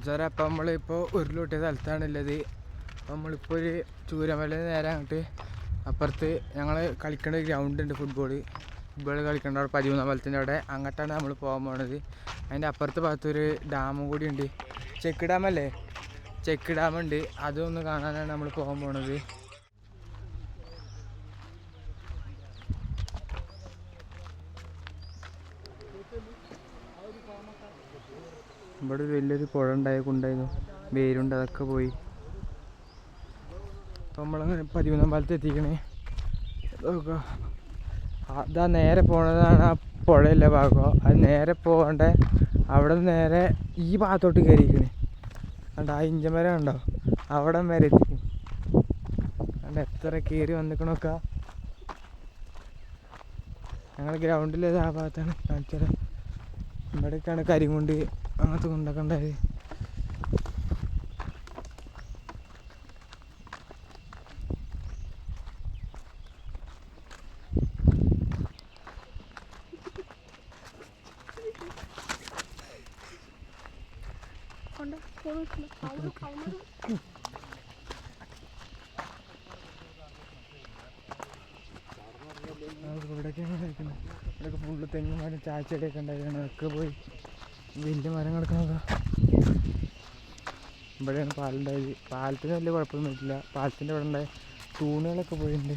സാറേ അപ്പം നമ്മളിപ്പോൾ ഉരുളൂട്ടിയ സ്ഥലത്താണുള്ളത്. നമ്മളിപ്പോൾ ഒരു ചൂരമല നേരെ അങ്ങോട്ട് അപ്പുറത്ത് ഞങ്ങൾ കളിക്കേണ്ട ഗ്രൗണ്ട് ഉണ്ട് ഫുട്ബോൾ ഫുട്ബോൾ കളിക്കേണ്ട അവിടെ പതിമൂന്നാം പാലത്തിന്റെ അവിടെ. അങ്ങോട്ടാണ് നമ്മൾ പോകാൻ പോണത്. അതിന്റെ അപ്പുറത്ത് ഭാഗത്തൊരു ഡാമും കൂടി ഉണ്ട്. ചെക്ക് ഡാമല്ലേ? ചെക്ക് ഡാമുണ്ട്. അതൊന്ന് കാണാനാണ് നമ്മൾ പോകാൻ പോണത്. ഇവിടെ ഒരു വലിയൊരു പുഴ ഉണ്ടായിട്ടുണ്ടായിരുന്നു വേരുണ്ട് അതൊക്കെ പോയി. അപ്പം നമ്മളങ്ങനെ പതിമൂന്നാം പാലത്ത് എത്തിക്കണേ. അതാ നേരെ പോണതാണ് ആ പുഴയിലെ ഭാഗം. അത് നേരെ പോകണ്ട അവിടെ നേരെ ഈ ഭാഗത്തോട്ട് കയറിയിരിക്കണേ കണ്ടോ ആ ഇഞ്ചമരം കണ്ടോ? അവിടെ വരെ എത്തിക്കും കണ്ട എത്ര കയറി വന്നിക്കണൊക്കെ. ഞങ്ങൾ ഗ്രൗണ്ടിൽ ആ ഭാഗത്താണ് കാണിച്ചത്. ഇവിടേക്കാണ് കരിങ്കൊണ്ട് അങ്ങനത്തെ കൊണ്ടൊക്കെ ഉണ്ടായത്. ഇവിടെയൊക്കെയാണ് ഇവിടെയൊക്കെ ഫുള്ള് തെങ്ങുമാരും ചാച്ചടിയൊക്കെ ഉണ്ടായിരുന്നു. അതൊക്കെ പോയി വലിയ മരം കിടക്കണതാ. ഇവിടെയാണ് പാലുണ്ടായത് പാലത്തിന് വലിയ കുഴപ്പമൊന്നും ഇല്ല. പാലത്തിന്റെ ഇവിടെ ഉണ്ടായ തൂണുകളൊക്കെ പോയിട്ടുണ്ട്.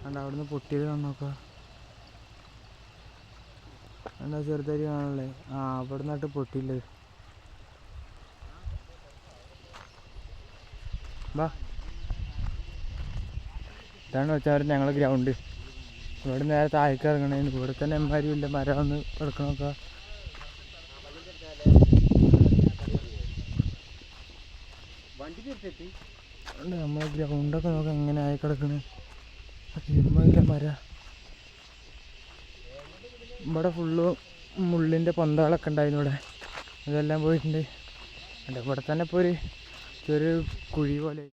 കണ്ട അവിടുന്ന് പൊട്ടിയത് കാണുന്നോക്കാം എന്താ ചെറുതായി കാണല്ലേ ആ അവിടെ നിന്നിട്ട് പൊട്ടിയില്ലേ? വാ. ഇതാണ് വെച്ചാൽ ഞങ്ങളെ ഗ്രൗണ്ട്. ഇവിടെ നേരെ താഴേക്ക് ഇറങ്ങണേ. ഇവിടെ തന്നെ എമ്മാരും ഇല്ല. മരം ഒന്ന് എടുക്കണമൊക്കെ നമ്മളെ ഗ്രൗണ്ടൊക്കെ നോക്കാം എങ്ങനെ ആയി കിടക്കണേ. ഇല്ല മര. ഇവിടെ ഫുള്ള് മുള്ളിന്റെ പന്തകളൊക്കെ ഉണ്ടായിരുന്നു ഇവിടെ. അതെല്ലാം പോയിട്ടുണ്ട്. ഇവിടെ തന്നെ ഇപ്പോൾ ഒരു ചെറിയൊരു കുഴി പോലെ